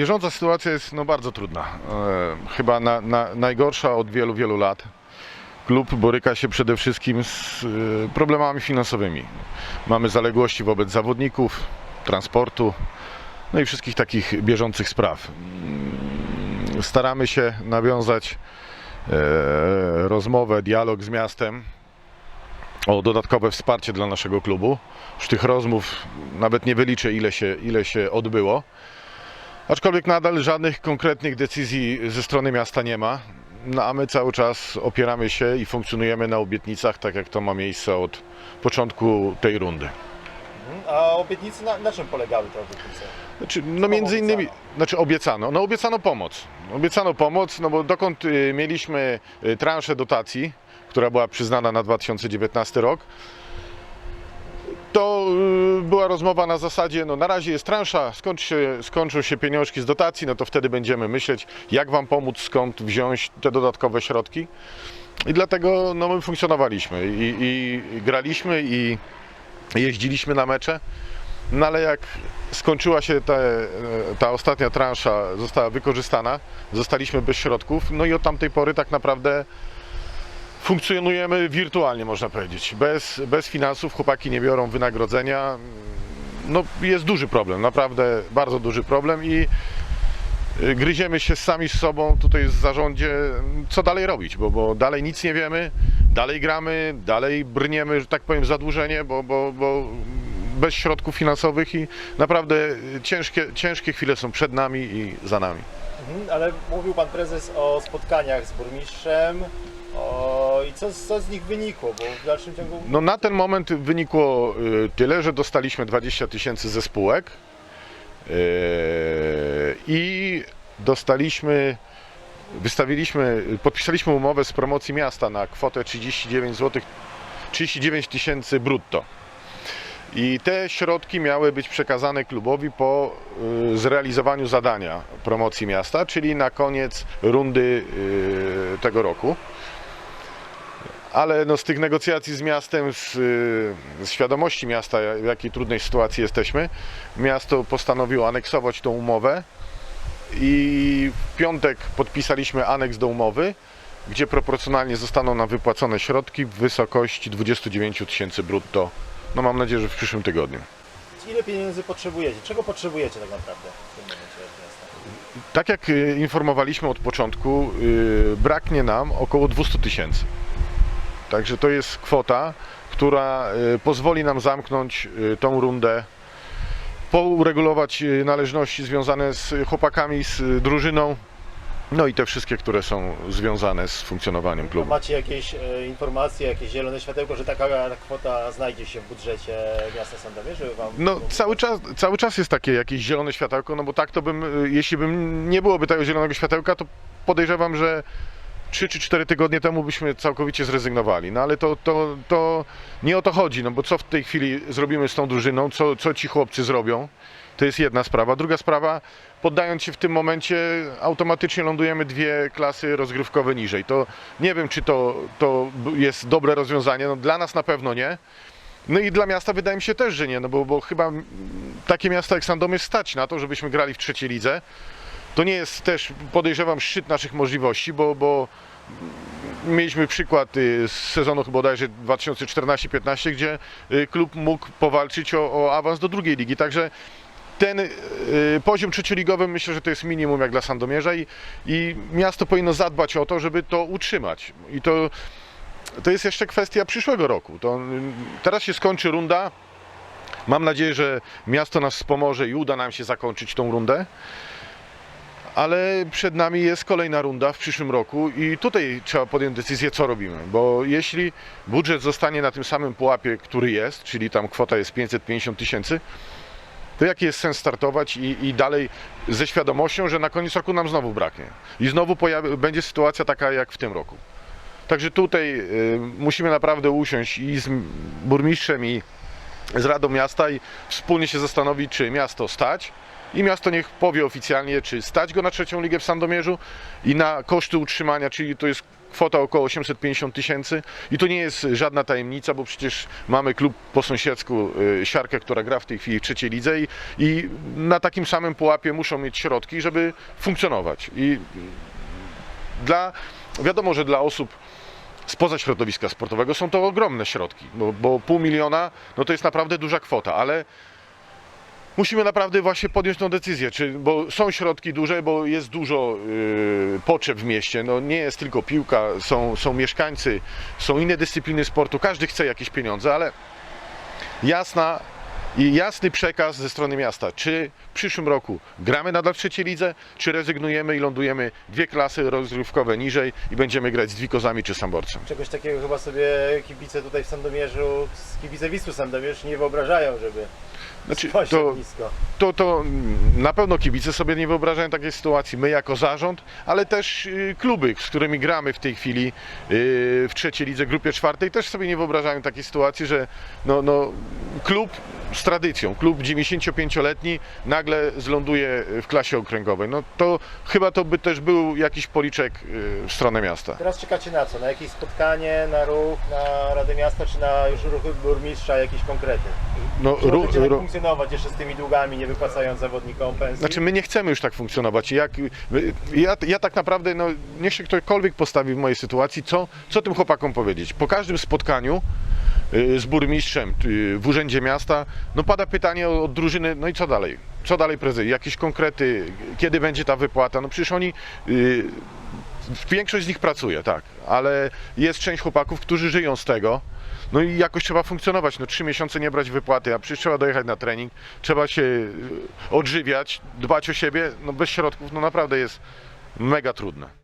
Bieżąca sytuacja jest no, bardzo trudna. E, chyba na, na, najgorsza od wielu, wielu lat. Klub boryka się przede wszystkim z e, problemami finansowymi. Mamy zaległości wobec zawodników, transportu, no i wszystkich takich bieżących spraw. Mm, Staramy się nawiązać e, rozmowę, dialog z miastem o dodatkowe wsparcie dla naszego klubu. Już tych rozmów nawet nie wyliczę, ile się, ile się odbyło. Aczkolwiek nadal żadnych konkretnych decyzji ze strony miasta nie ma. No a my cały czas opieramy się i funkcjonujemy na obietnicach, tak jak to ma miejsce od początku tej rundy. A obietnice na, na czym polegały te obietnice? Znaczy, no między innymi, znaczy obiecano, no obiecano pomoc. Obiecano pomoc, no bo dokąd y, mieliśmy y, transzę dotacji, która była przyznana na 2019 rok, to y, była rozmowa na zasadzie, no na razie jest transza, skończy się, skończą się pieniążki z dotacji, no to wtedy będziemy myśleć, jak Wam pomóc, skąd wziąć te dodatkowe środki. I dlatego no, my funkcjonowaliśmy i, i graliśmy i jeździliśmy na mecze. No ale jak skończyła się ta, ta ostatnia transza, została wykorzystana, zostaliśmy bez środków, no i od tamtej pory tak naprawdę funkcjonujemy wirtualnie, można powiedzieć. Bez, bez finansów chłopaki nie biorą wynagrodzenia. No jest duży problem, naprawdę bardzo duży problem i y, gryziemy się sami z sobą tutaj w zarządzie, co dalej robić, bo, bo dalej nic nie wiemy, dalej gramy, dalej brniemy, że tak powiem, zadłużenie, bo, bo, bo bez środków finansowych i naprawdę ciężkie, ciężkie chwile są przed nami i za nami. Mhm, ale mówił pan prezes o spotkaniach z burmistrzem. O, I co, co z nich wynikło? Bo w dalszym ciągu. No na ten moment wynikło y, tyle, że dostaliśmy 20 tysięcy ze spółek yy, i dostaliśmy, wystawiliśmy, podpisaliśmy umowę z promocji miasta na kwotę 39 zł, 39 tysięcy brutto. I te środki miały być przekazane klubowi po y, zrealizowaniu zadania promocji miasta, czyli na koniec rundy y, tego roku ale no, z tych negocjacji z miastem, z, y, z świadomości miasta, w jakiej trudnej sytuacji jesteśmy, miasto postanowiło aneksować tą umowę i w piątek podpisaliśmy aneks do umowy, gdzie proporcjonalnie zostaną nam wypłacone środki w wysokości 29 tysięcy brutto. No mam nadzieję, że w przyszłym tygodniu. Ile pieniędzy potrzebujecie? Czego potrzebujecie tak naprawdę w tym momencie? Tak jak y, informowaliśmy od początku, y, braknie nam około 200 tysięcy. Także to jest kwota, która y, pozwoli nam zamknąć y, tą rundę, pouregulować y, należności związane z chłopakami, z drużyną, no i te wszystkie, które są związane z funkcjonowaniem klubu. Macie jakieś e, informacje, jakieś zielone światełko, że taka kwota znajdzie się w budżecie miasta Sandomierz, wam No cały czas, cały czas jest takie jakieś zielone światełko, no bo tak to bym, y, jeśli bym nie byłoby tego zielonego światełka, to podejrzewam, że 3 czy 4 tygodnie temu byśmy całkowicie zrezygnowali. No ale to, to, to nie o to chodzi, no bo co w tej chwili zrobimy z tą drużyną, co, co ci chłopcy zrobią, to jest jedna sprawa. Druga sprawa, poddając się w tym momencie, automatycznie lądujemy dwie klasy rozgrywkowe niżej. To nie wiem, czy to, to jest dobre rozwiązanie, no dla nas na pewno nie. No i dla miasta wydaje mi się też, że nie, no bo, bo chyba takie miasta jak Sandomierz stać na to, żebyśmy grali w trzeciej lidze. To nie jest też, podejrzewam, szczyt naszych możliwości, bo, bo mieliśmy przykład y, z sezonu chyba bodajże 2014-15, gdzie y, klub mógł powalczyć o, o awans do drugiej ligi, także ten y, poziom trzecioligowy myślę, że to jest minimum jak dla Sandomierza i, i miasto powinno zadbać o to, żeby to utrzymać. I to, to jest jeszcze kwestia przyszłego roku. To, teraz się skończy runda. Mam nadzieję, że miasto nas wspomoże i uda nam się zakończyć tą rundę. Ale przed nami jest kolejna runda w przyszłym roku i tutaj trzeba podjąć decyzję, co robimy. Bo jeśli budżet zostanie na tym samym pułapie, który jest, czyli tam kwota jest 550 tysięcy, to jaki jest sens startować i, i dalej ze świadomością, że na koniec roku nam znowu braknie. I znowu pojawi, będzie sytuacja taka jak w tym roku. Także tutaj y, musimy naprawdę usiąść i z burmistrzem, i z Radą Miasta i wspólnie się zastanowić, czy miasto stać. I miasto niech powie oficjalnie, czy stać go na trzecią ligę w Sandomierzu i na koszty utrzymania, czyli to jest kwota około 850 tysięcy i to nie jest żadna tajemnica, bo przecież mamy klub po sąsiedzku y, Siarkę, która gra w tej chwili w trzeciej lidze i, i na takim samym pułapie muszą mieć środki, żeby funkcjonować. I dla, wiadomo, że dla osób spoza środowiska sportowego są to ogromne środki, bo, bo pół miliona no to jest naprawdę duża kwota, ale musimy naprawdę właśnie podjąć tą decyzję, czy, bo są środki duże, bo jest dużo y, potrzeb w mieście, no nie jest tylko piłka, są, są mieszkańcy, są inne dyscypliny sportu, każdy chce jakieś pieniądze, ale jasna i jasny przekaz ze strony miasta, czy w przyszłym roku gramy nadal w trzeciej lidze, czy rezygnujemy i lądujemy dwie klasy rozgrywkowe niżej i będziemy grać z Dwikozami czy Samborcem. Czegoś takiego chyba sobie kibice tutaj w Sandomierzu, kibice Wisły Sandomierz nie wyobrażają, żeby Znaczy, to, nisko. to, to na pewno kibice sobie nie wyobrażają takiej sytuacji. My jako zarząd, ale też y, kluby, z którymi gramy w tej chwili y, w trzeciej lidze, grupie czwartej, też sobie nie wyobrażają takiej sytuacji, że no, no, klub z tradycją, klub 95-letni nagle zląduje w klasie okręgowej. No to chyba to by też był jakiś policzek y, w stronę miasta. Teraz czekacie na co? Na jakieś spotkanie, na ruch, na Radę Miasta, czy na już ruchy burmistrza, jakieś konkrety? No, Czy ru- możecie tak ru- funkcjonować jeszcze z tymi długami, nie wypłacając zawodnikom pensji? Znaczy my nie chcemy już tak funkcjonować. Jak, ja, ja tak naprawdę, no, niech się ktokolwiek postawi w mojej sytuacji, co, co tym chłopakom powiedzieć. Po każdym spotkaniu y, z burmistrzem y, w urzędzie miasta, no pada pytanie od drużyny, no i co dalej? Co dalej prezydencie? Jakieś konkrety, kiedy będzie ta wypłata? No przecież oni, y, większość z nich pracuje, tak, ale jest część chłopaków, którzy żyją z tego. No i jakoś trzeba funkcjonować. No trzy miesiące nie brać wypłaty, a przecież trzeba dojechać na trening, trzeba się y, odżywiać, dbać o siebie. No bez środków no naprawdę jest mega trudne.